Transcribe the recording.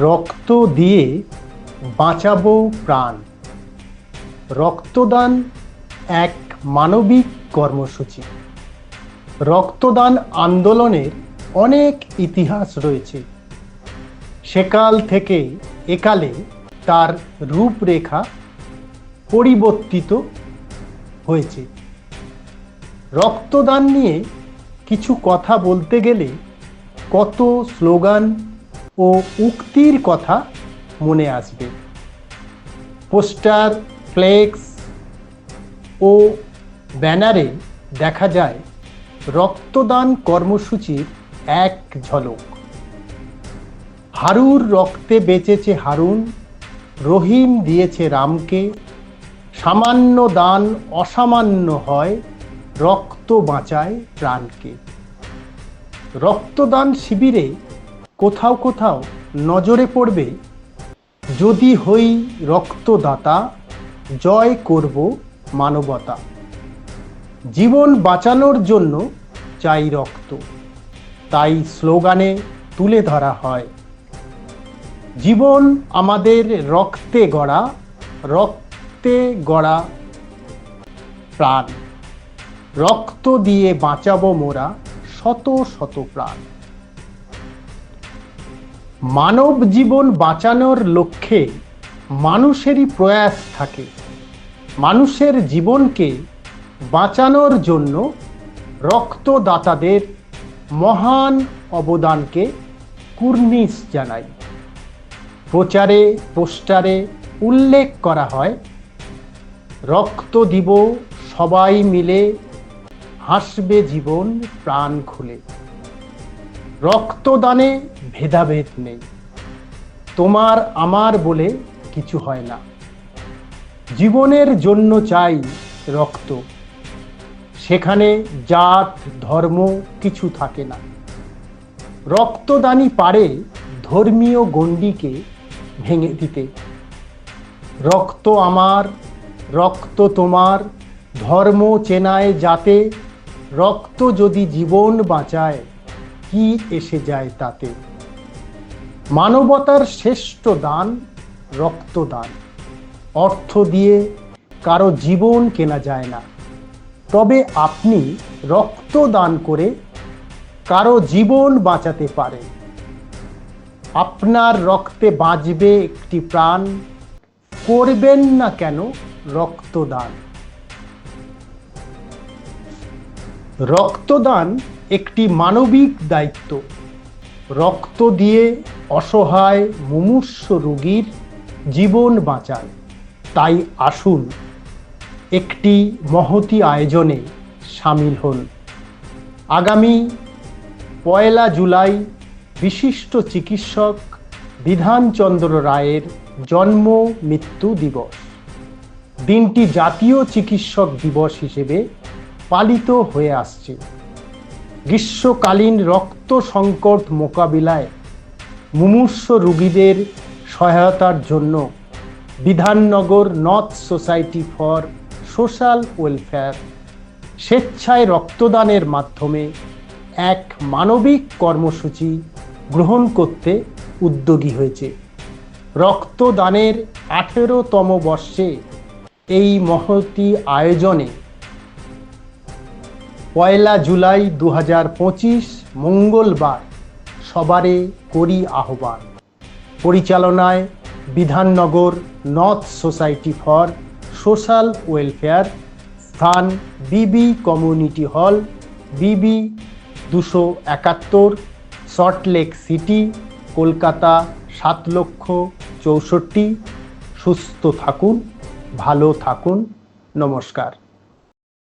রক্ত দিয়ে বাঁচাবো প্রাণ। রক্তদান এক মানবিক কর্মসূচি। রক্তদান আন্দোলনের অনেক ইতিহাস রয়েছে। সেকাল থেকে একালে তার রূপরেখা পরিবর্তিত হয়েছে। রক্তদান নিয়ে কিছু কথা বলতে গেলে কত স্লোগান ও উক্তির কথা মনে আসবে। পোস্টার, ফ্লেক্স ও ব্যানারে দেখা যায় রক্তদান কর্মসূচির এক ঝলক। হারুর রক্তে বেঁচেছে হারুন, রহিম দিয়েছে রামকে, সামান্য দান অসামান্য হয়, রক্ত বাঁচায় প্রাণকে। রক্তদান শিবিরে কোথাও কোথাও নজরে পড়বে, যদি হই রক্তদাতা, জয় করব মানবতা। জীবন বাঁচানোর জন্য চাই রক্ত। তাই স্লোগানে তুলে ধরা হয়, জীবন আমাদের রক্তে গড়া রক্তে গড়া প্রাণ। রক্ত দিয়ে বাঁচাবো মোরা শত শত প্রাণ। মানব জীবন বাঁচানোর লক্ষ্যে মানুষেরই প্রয়াস থাকে। মানুষের জীবনকে বাঁচানোর জন্য রক্তদাতাদের মহান অবদানকে কুর্নিশ জানাই প্রচারে, পোস্টারে উল্লেখ করা হয়, রক্ত দিব সবাই মিলে, হাসবে জীবন প্রাণ খুলে। রক্তদানে ভেদাভেদ নেই। তোমার আমার বলে কিছু হয় না। জীবনের জন্য চাই রক্ত। সেখানে জাত, ধর্ম কিছু থাকে না। রক্তদানই পারে ধর্মীয় গণ্ডিকে ভেঙে দিতে। রক্ত আমার, রক্ত তোমার, ধর্ম চেনায় যাতে। রক্ত যদি জীবন বাঁচায় কি এসে যায় তাতে? মানবতার শ্রেষ্ঠ দান রক্তদান। অর্থ দিয়ে কারও জীবন কেনা যায় না। তবে আপনি রক্ত দান করে কারও জীবন বাঁচাতে পারেন। আপনার রক্তে বাঁচবে একটি প্রাণ। করবেন না কেন রক্তদান? রক্তদান একটি মানবিক দায়িত্ব। রক্ত দিয়ে অসহায় মুমূর্ষ রোগীর জীবন বাঁচায় তাই আসুন, একটি মহতি আয়োজনে সামিল হন। আগামী পয়লা জুলাই বিশিষ্ট চিকিৎসক বিধানচন্দ্র রায়ের জন্ম মৃত্যু দিবস। দিনটি জাতীয় চিকিৎসক দিবস হিসেবে পালিত হয়ে আসছে। গ্রীষ্মকালীন রক্ত সংকট মোকাবিলায় মুমূর্ষ রোগীদের সহায়তার জন্য Bidhannagar north society for social welfare স্বেচ্ছায় রক্তদানের মাধ্যমে এক মানবিক কর্মসূচি গ্রহণ করতে উদ্যোগী হয়েছে। রক্তদানের আঠেরোতম বর্ষে এই মহতি আয়োজনে পয়লা জুলাই দু মঙ্গলবার। সবারে করি আহ্বান। পরিচালনায় Bidhannagar north society for social welfare. স্থান বিবি কমিউনিটি হল, বিবি দুশো একাত্তর সল্টলেক সিটি, কলকাতা সাত লক্ষ চৌষট্টি। সুস্থ থাকুন, ভালো থাকুন, নমস্কার।